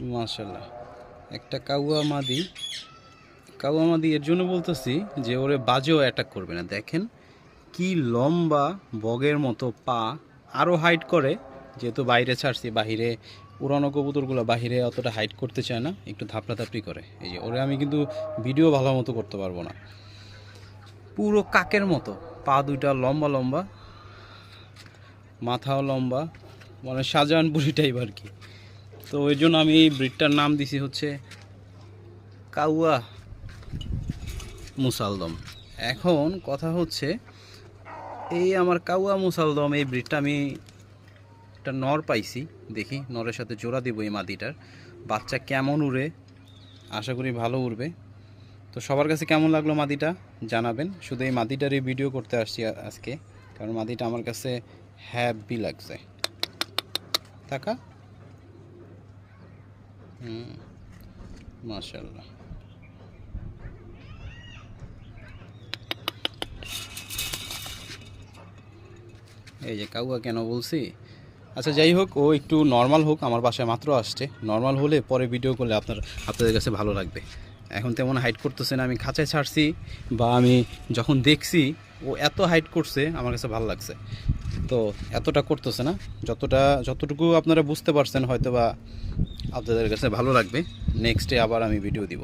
মাশাল্লাহ একটা কাউয়া মাদি। কাউয়া মাদি এর জন্য বলতেছি যে ওরে বাজেও অ্যাটাক করবে না। দেখেন কি লম্বা বগের মতো পা আরও হাইট করে। যেহেতু বাইরে ছাড়ছি, বাহিরে উড়ানো কবুতরগুলো বাহিরে অতটা হাইট করতে চায় না, একটু ধাপড়াধাপড়ি করে। এই যে ওরে আমি কিন্তু ভিডিও ভালো মতো করতে পারব না। পুরো কাকের মতো। পা দুইটা লম্বা লম্বা, মাথাও লম্বা মানে শাহজাহানপুরি টাইপ আর কি। তো ওই জন্য আমি এই ব্রিডটার নাম দিছি হচ্ছে কাউয়া মুসালদম। এখন কথা হচ্ছে, এই আমার কাউয়া মুসালদম, এই ব্রিডটা আমি একটা নর পাইছি, দেখি নরের সাথে জোড়া দিব এই মাদিটার। বাচ্চা কেমন উড়ে, আশা করি ভালো উড়বে। তো সবার কাছে কেমন লাগল মাদিটা, জানাবেন। শুধু এই মাদিটারই ভিডিও করতে আসছি আজকে, কারণ মাদিটা আমার কাছে হ্যাপি লাগছে। টাকা? হুম মাশাল্লাহ এই যে কাউয়া কেন বলছি? আচ্ছা যাই হোক, ও একটু নর্মাল হোক, আমার বাসায় মাত্র আসছে। নর্মাল হলে পরে ভিডিও করলে আপনার, আপনাদের কাছে ভালো লাগবে। এখন তেমন হাইট করতেছে না, আমি খাঁচায় ছাড়ছি বা আমি যখন দেখছি ও এত হাইট করছে, আমার কাছে ভালো লাগছে। তো এতটা করতেছে না, যতটা, যতটুকু আপনারা বুঝতে পারছেন হয়তো বা আপনাদের কাছে ভালো লাগবে নেক্সটে আবার আমি ভিডিও দিব।